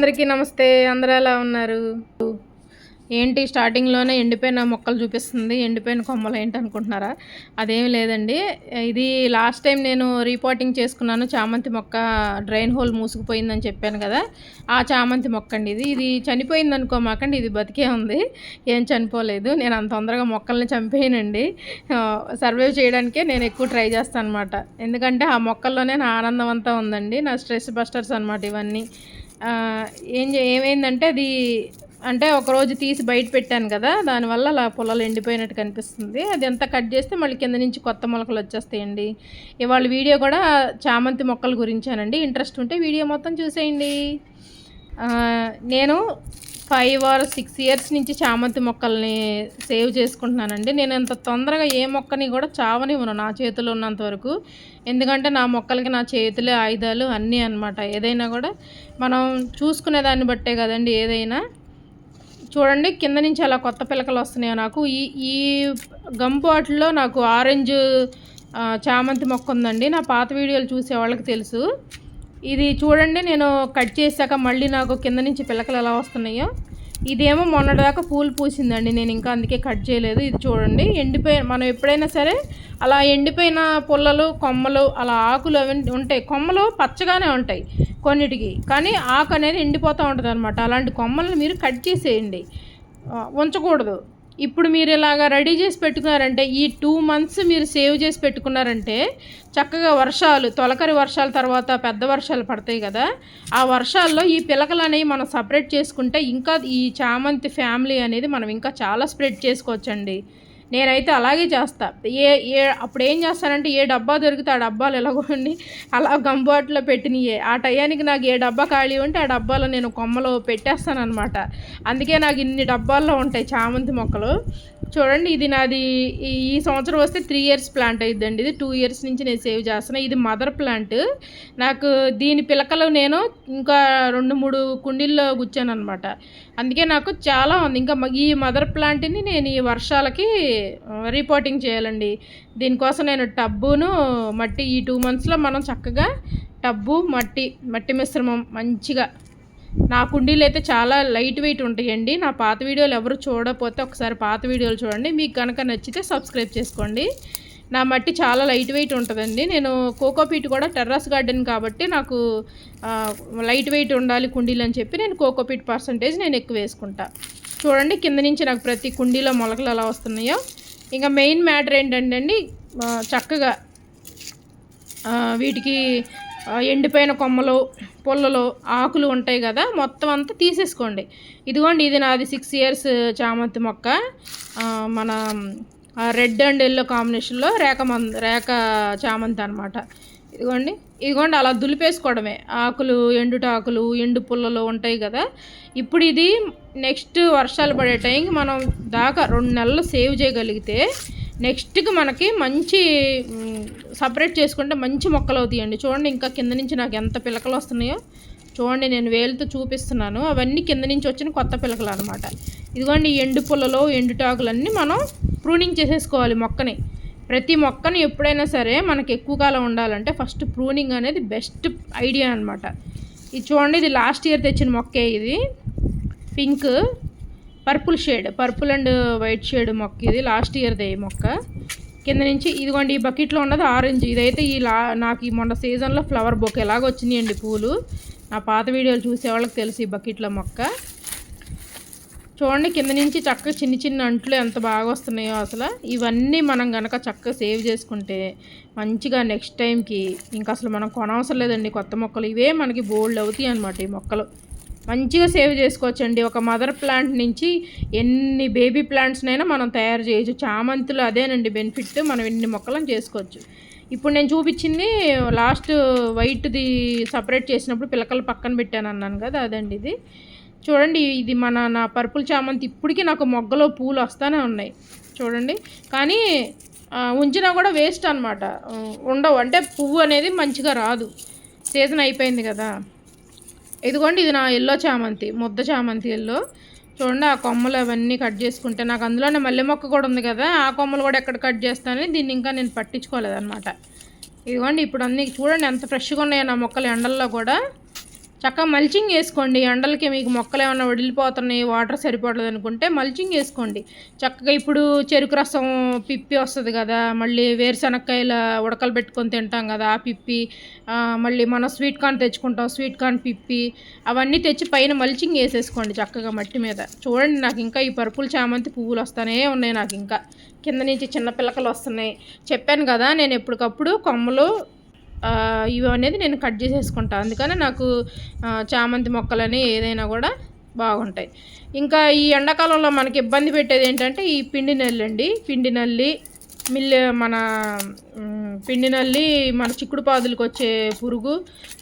అందరికీ నమస్తే. అందరూ ఎలా ఉన్నారు? ఏంటి స్టార్టింగ్లోనే ఎండిపోయిన మొక్కలు చూపిస్తుంది. ఎండిపోయిన కొమ్మలు ఏంటి అనుకుంటున్నారా అదేం లేదండి. ఇది లాస్ట్ టైం నేను రిపోర్టింగ్ చేసుకున్నాను. చామంతి మొక్క డ్రైన్ హోల్ మూసుకుపోయిందని చెప్పాను కదా. ఆ చామంతి మొక్క అండి ఇది. ఇది చనిపోయింది అనుకోమాకండి ఇది బతికే ఉంది. ఏం చనిపోలేదు. నేను అంత తొందరగా మొక్కల్ని చంపేయనండి. సర్వైవ్ చేయడానికే నేను ఎక్కువ ట్రై చేస్తాను అనమాట ఎందుకంటే ఆ మొక్కల్లోనే నా ఆనందం అంతా ఉందండి. నా స్ట్రెస్ బస్టర్స్ అనమాట ఇవన్నీ. ఏం ఏమైందంటే అది అంటే ఒకరోజు తీసి బయట పెట్టాను కదా దానివల్ల అలా పొలాలు ఎండిపోయినట్టు కనిపిస్తుంది. అది అంతా కట్ చేస్తే మళ్ళీ కింద నుంచి కొత్త మొలకలు వచ్చేస్తాయండి. ఇవాళ వీడియో కూడా చామంతి మొక్కల గురించానండి. ఇంట్రెస్ట్ ఉంటే వీడియో మొత్తం చూసేయండి. నేను ఫైవ్ ఆర్ సిక్స్ ఇయర్స్ నుంచి చామంతి మొక్కల్ని సేవ్ చేసుకుంటున్నానండి. నేను అంత తొందరగా ఏ మొక్కని కూడా చావనివ్వను నా చేతిలో ఉన్నంత వరకు. ఎందుకంటే నా మొక్కలకి నా చేతులే ఆయుధాలు అన్నీ అన్నమాట. ఏదైనా కూడా మనం చూసుకునే దాన్ని బట్టే కదండి ఏదైనా. చూడండి కింద నుంచి అలా కొత్త పిలకలు వస్తున్నాయి నాకు. ఈ ఈ గంపాట్లో నాకు ఆరెంజ్ చామంతి మొక్క ఉందండి. నా పాత వీడియోలు చూసే వాళ్ళకి తెలుసు. ఇది చూడండి నేను కట్ చేశాక మళ్ళీ నాకు కింద నుంచి పిలకలు ఎలా వస్తున్నాయో. ఇదేమో మొన్నటిదాకా పూలు పూసిందండి నేను ఇంకా అందుకే కట్ చేయలేదు. ఇది చూడండి ఎండిపోయి మనం ఎప్పుడైనా సరే అలా ఎండిపోయిన పుల్లలు కొమ్మలు అలా ఆకులు అవి ఉంటాయి. కొమ్మలు పచ్చగానే ఉంటాయి కొన్నిటికి కానీ ఆకు అనేది ఎండిపోతూ ఉంటుంది అనమాట అలాంటి కొమ్మలను మీరు కట్ చేసేయండి. ఉంచకూడదు. ఇప్పుడు మీరు ఇలాగా రెడీ చేసి పెట్టుకున్నారంటే ఈ టూ మంత్స్ మీరు సేవ్ చేసి పెట్టుకున్నారంటే చక్కగా వర్షాలు తొలకరి వర్షాల తర్వాత పెద్ద వర్షాలు పడతాయి కదా ఆ వర్షాల్లో ఈ పిలకలు అనేవి మనం సపరేట్ చేసుకుంటే ఇంకా ఈ చామంతి ఫ్యామిలీ అనేది మనం ఇంకా చాలా స్ప్రెడ్ చేసుకోవచ్చండి. నేనైతే అలాగే చేస్తా. ఏ ఏ అప్పుడు ఏం చేస్తానంటే ఏ డబ్బా దొరికితే ఆ డబ్బాలు ఎలాగోండి అలా గంబాట్లో పెట్టినయే. ఆ టయానికి నాకు ఏ డబ్బా ఖాళీ ఉంటే ఆ డబ్బాలో నేను కొమ్మలో పెట్టేస్తాను అనమాట అందుకే నాకు ఇన్ని డబ్బాల్లో ఉంటాయి చామంతి మొక్కలు. చూడండి ఇది నాది ఈ ఈ సంవత్సరం వస్తే త్రీ ఇయర్స్ ప్లాంట్ అయిద్దండి. ఇది టూ ఇయర్స్ నుంచి నేను సేవ్ చేస్తున్నాను ఇది మదర్ ప్లాంట్ నాకు దీని పిలకలు నేను ఇంకా రెండు మూడు కుండీల్లో కూర్చాను అనమాట అందుకే నాకు చాలా ఉంది. ఇంకా ఈ మదర్ ప్లాంట్ని నేను ఈ వర్షాలకి రిపోర్టింగ్ చేయాలండి. దీనికోసం నేను టబ్బును మట్టి ఈ టూ మంత్స్లో మనం చక్కగా టబ్బు మట్టి మట్టి మిశ్రమం మంచిగా. నా కుండీలు అయితే చాలా లైట్ వెయిట్ ఉంటాయండి. నా పాత వీడియోలు ఎవరు చూడకపోతే ఒకసారి పాత వీడియోలు చూడండి. మీకు కనుక నచ్చితే సబ్స్క్రైబ్ చేసుకోండి. నా మట్టి చాలా లైట్ వెయిట్ ఉంటుందండి. నేను కోకోపీట్ కూడా టెర్రస్ గార్డెన్ కాబట్టి నాకు లైట్ వెయిట్ ఉండాలి కుండీలు అని చెప్పి నేను కోకోపీట్ పర్సంటేజ్ నేను ఎక్కువ వేసుకుంటాను చూడండి కింద నుంచి నాకు ప్రతి కుండీలో మొలకలు ఎలా వస్తున్నాయో. ఇంకా మెయిన్ మ్యాటర్ ఏంటంటే అండి చక్కగా వీటికి ఎండిపోయిన కొమ్మలు పుల్లలు ఆకులు ఉంటాయి కదా మొత్తం అంతా తీసేసుకోండి. ఇదిగోండి ఇది నాది సిక్స్ ఇయర్స్ చామంతి మొక్క. మన రెడ్ అండ్ ఎల్లో కాంబినేషన్లో రేఖ మంద రేఖ చామంతి అనమాట ఇదిగోండి ఇదిగోండి అలా దులిపేసుకోవడమే. ఆకులు ఎండుటాకులు ఎండు పుల్లలు ఉంటాయి కదా. ఇప్పుడు ఇది నెక్స్ట్ వర్షాలు పడే టైంకి మనం దాకా రెండు నెలలు సేవ్ చేయగలిగితే నెక్స్ట్కి మనకి మంచి సపరేట్ చేసుకుంటే మంచి మొక్కలు అవుతాయండి. చూడండి ఇంకా కింద నుంచి నాకు ఎంత పిలకలు వస్తున్నాయో. చూడండి నేను వేలుతో చూపిస్తున్నాను. అవన్నీ కింద నుంచి వచ్చిన కొత్త పిలకలు అనమాట ఇదిగోండి ఎండు పుల్లలో ఎండుటాకులన్నీ మనం ప్రూనింగ్ చేసేసుకోవాలి మొక్కని. ప్రతి మొక్కని ఎప్పుడైనా సరే మనకి ఎక్కువ కాలం ఉండాలంటే ఫస్ట్ ప్రూనింగ్ అనేది బెస్ట్ ఐడియా అనమాట ఇది చూడండి ఇది లాస్ట్ ఇయర్ తెచ్చిన మొక్కే ఇది. Pink purple shade purple and white shade మొక్క ఇది లాస్ట్ ఇయర్దే ఈ మొక్క. కింద నుంచి ఇదిగోండి ఈ బకెట్లో ఉన్నది ఆరెంజ్. ఇదైతే ఈ లా నాకు ఈ మొన్న సీజన్లో ఫ్లవర్ బొక్ ఎలాగ వచ్చినాయండి పూలు. నా పాత వీడియోలు చూసేవాళ్ళకి తెలుసు ఈ బకెట్లో మొక్క. చూడండి కింద నుంచి చక్కగా చిన్న చిన్న అంట్లు ఎంత బాగా వస్తున్నాయో అసలు. ఇవన్నీ మనం కనుక చక్కగా సేవ్ చేసుకుంటే మంచిగా నెక్స్ట్ టైంకి ఇంకా అసలు మనం కొనవసరం లేదండి కొత్త మొక్కలు. ఇవే మనకి బోల్డ్ అవుతాయి అనమాట ఈ మొక్కలు. మంచిగా సేవ్ చేసుకోవచ్చండి. ఒక మదర్ ప్లాంట్ నుంచి ఎన్ని బేబీ ప్లాంట్స్నైనా మనం తయారు చేయొచ్చు. చామంతులు అదేనండి బెనిఫిట్ మనం ఎన్ని మొక్కలను చేసుకోవచ్చు. ఇప్పుడు నేను చూపించింది లాస్ట్ వైట్ది సపరేట్ చేసినప్పుడు పిలకలు పక్కన పెట్టాను అన్నాను కదా అదండి ఇది. చూడండి ఇది మన నా పర్పుల్ చామంతి ఇప్పటికీ నాకు మొగ్గలో పూలు వస్తూనే ఉన్నాయి. చూడండి. కానీ ఉంచినా కూడా వేస్ట్ అనమాట ఉండవు. అంటే పువ్వు అనేది మంచిగా రాదు. సీజన్ అయిపోయింది కదా. ఇదిగోండి ఇది నా ఎల్లో చామంతి ముద్ద చామంతి ఎల్లో. చూడండి ఆ కొమ్మలు అవన్నీ కట్ చేసుకుంటే నాకు అందులోనే మల్లె మొక్క కూడా ఉంది కదా. ఆ కొమ్మలు కూడా ఎక్కడ కట్ చేస్తానని దీన్ని ఇంకా నేను పట్టించుకోలేదన్నమాట. ఇదిగోండి ఇప్పుడు అన్నీ చూడండి ఎంత ఫ్రెష్గా ఉన్నాయో నా మొక్కలు ఎండల్లో కూడా. చక్కగా మల్చింగ్ వేసుకోండి. ఎండలకి మీకు మొక్కలు ఏమైనా వడిలిపోతున్నాయి వాటర్ సరిపడలేదు అనుకుంటే మల్చింగ్ వేసుకోండి. చక్కగా ఇప్పుడు చెరుకు రసం పిప్పి వస్తుంది కదా మళ్ళీ వేరుశనక్కాయల ఉడకలు పెట్టుకొని తింటాం కదా ఆ పిప్పి మళ్ళీ మనం స్వీట్ కార్న్ తెచ్చుకుంటాం స్వీట్ కార్న్ పిప్పి అవన్నీ తెచ్చి పైన మల్చింగ్ వేసేసుకోండి చక్కగా మట్టి మీద. చూడండి నాకు ఇంకా ఈ పర్పుల్ చామంతి పువ్వులు వస్తానే ఉన్నాయి నాకు ఇంకా. కింద నుంచి చిన్న పిల్లకలు వస్తున్నాయి. చెప్పాను కదా నేను ఎప్పటికప్పుడు కొమ్మలు ఇవి అనేది నేను కట్ చేసేసుకుంటాను అందుకని నాకు చామంతి మొక్కలని ఏదైనా కూడా బాగుంటాయి. ఇంకా ఈ ఎండాకాలంలో మనకి ఇబ్బంది పెట్టేది ఏంటంటే ఈ పిండి నల్లి అండి పిండి నల్లి మిల్లి మన పిండి నల్లి మన చిక్కుడు పాదులకు వచ్చే పురుగు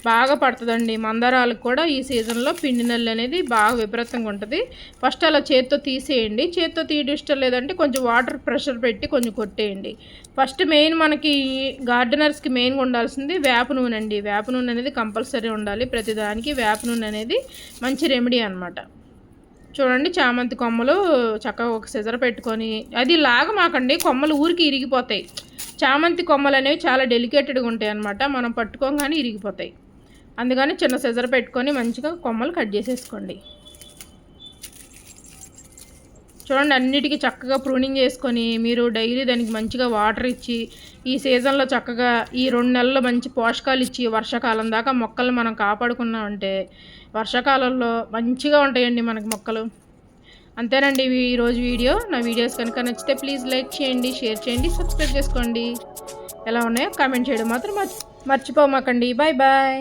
బాగా పడుతుందండి. మందారాలకు కూడా ఈ సీజన్లో పిండి నల్లి అనేది బాగా విపరీతంగా ఉంటుంది. ఫస్ట్ అలా చేత్తో తీసేయండి. చేత్తో తీయడం ఇష్టం లేదంటే కొంచెం వాటర్ ప్రెషర్ పెట్టి కొంచెం కొట్టేయండి. ఫస్ట్ మెయిన్ మనకి గార్డెనర్స్కి మెయిన్గా ఉండాల్సింది వేప నూనె అండి. వేప నూనె అనేది కంపల్సరీ ఉండాలి. ప్రతిదానికి వేప నూనె అనేది మంచి రెమెడీ అనమాట చూడండి చామంతి కొమ్మలు చక్కగా ఒక సిజర్ పెట్టుకొని అది లాగమాకండి. కొమ్మలు ఊరికి ఇరిగిపోతాయి. చామంతి కొమ్మలు అనేవి చాలా డెలికేటెడ్గా ఉంటాయి అన్నమాట. మనం పట్టుకోగానే ఇరిగిపోతాయి. అందుకని చిన్న సిజర్ పెట్టుకొని మంచిగా కొమ్మలు కట్ చేసేసుకోండి. చూడండి అన్నిటికీ చక్కగా ప్రూనింగ్ చేసుకొని మీరు డైలీ దానికి మంచిగా వాటర్ ఇచ్చి ఈ సీజన్లో చక్కగా ఈ రెండు నెలల్లో మంచి పోషకాలు ఇచ్చి వర్షాకాలం దాకా మొక్కలు మనం కాపాడుకున్నామంటే వర్షాకాలంలో మంచిగా ఉంటాయండి మనకి మొక్కలు. అంతేనండి ఈరోజు వీడియో. నా వీడియోస్ కనుక నచ్చితే ప్లీజ్ లైక్ చేయండి షేర్ చేయండి సబ్స్క్రైబ్ చేసుకోండి. ఎలా ఉన్నాయో కామెంట్ చేయడం మాత్రం మర్చి మర్చిపోమాకండి. Bye bye